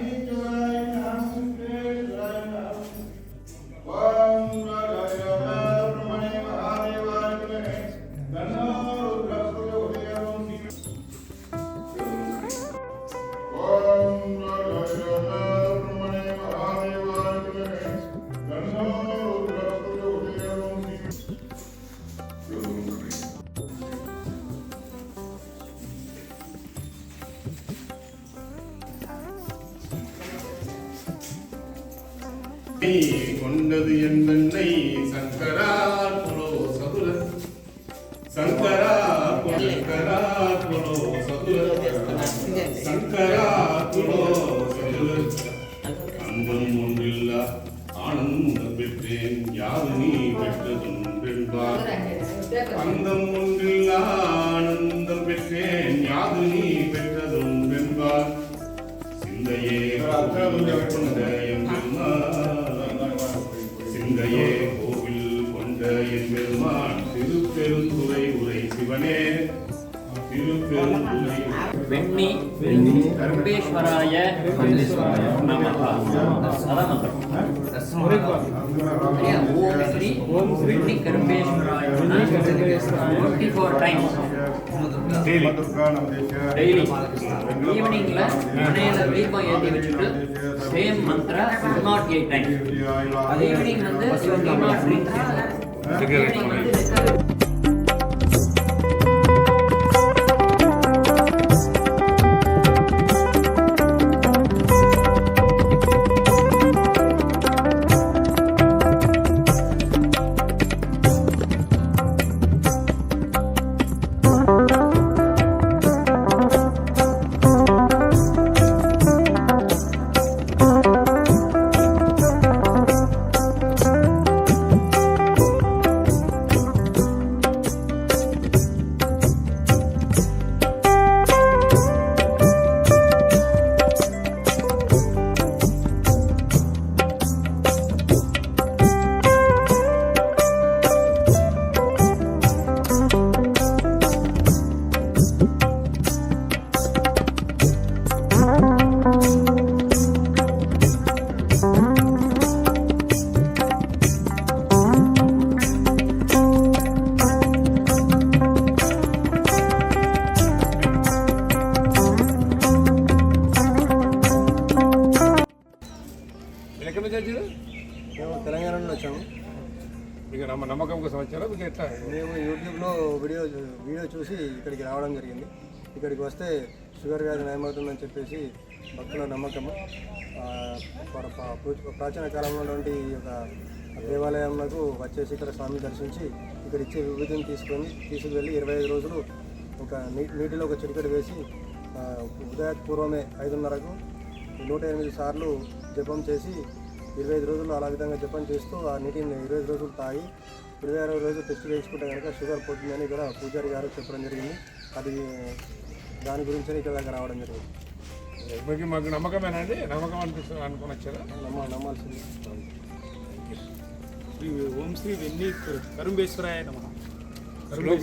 Amen. நீ கொண்டது என்னை சங்கரா குலோ சதுர. சங்கரா சங்கரா குலோ சதுர. சங்கரா குலோ சதுர. அன்பம் ஒன்றில்லா ஆனந்தம் பெற்றேன். யாது நீ பெற்றதும் பெண்பார். அந்தம் ஒன்றில்லா ஆனந்தம் பெற்றேன். யாது நீ பெற்றதும் பெண்பார். சிந்தையே கொண்ட எம் கொண்டையே கோவில் கொண்ட என் பெருமான் திருப்பெருந்துறை உரை சிவனே. வெண்ணி கரும்பேஸ்வராய நமஹ சதமந்திரம் ஓம் ஸ்ரீ ஓம் வெண்ணி கரும்பேஸ்வராய டுவெண்ட்டி ஃபோர் டைம்ஸ் டெய்லி ஈவினிங்ல மனையில தீபம் ஏற்றி வச்சுட்டு same mantra not eight time அது ஈவினிங் வந்து நாட் த்ரீ వచ్చారు? మేము తెలంగాణ నుండి వచ్చాము. మీకు నమ్మ నమ్మకం కోసం వచ్చారా? మీకు ఎట్లా? మేము యూట్యూబ్లో వీడియో వీడియో చూసి ఇక్కడికి రావడం జరిగింది. ఇక్కడికి వస్తే షుగర్ వ్యాధి నయమవుతుందని చెప్పేసి భక్తుల ప్ర- ప్రాచీన కాలంలో ఉన్నటువంటి ఈ యొక్క దేవాలయంలో వచ్చేసి ఇక్కడ స్వామిని దర్శించి ఇక్కడ ఇచ్చే విభూతిని తీసుకొని తీసుకువెళ్ళి ఇరవై ఐదు రోజులు ఒక నీ నీటిలో ఒక చిటికెడు వేసి ఉదయ పూర్వమే ఐదున్నరకు నూట ఎనిమిది సార్లు జపం చేసి ఇరవై ఐదు రోజులు అలా విధంగా జపం చేస్తూ ఆ నీటిని ఇరవై ఐదు రోజులు తాగి ఇరవై ఆరో రోజు టెస్ట్ చేసుకుంటే కనుక షుగర్ పోతుందని ఇక్కడ పూజారి గారు చెప్పడం జరిగింది. అది దాని గురించి ఇక్కడ దాకా రావడం జరిగింది. మీకు మాకు నమ్మకమేనండి నమ్మకం అనిపిస్తుంది అనుకుని వచ్చారా? నమ్మ నమ్మాల్సింది. శ్రీ ఓం శ్రీ వెన్ని కరుంబేశ్వరాయ నమ.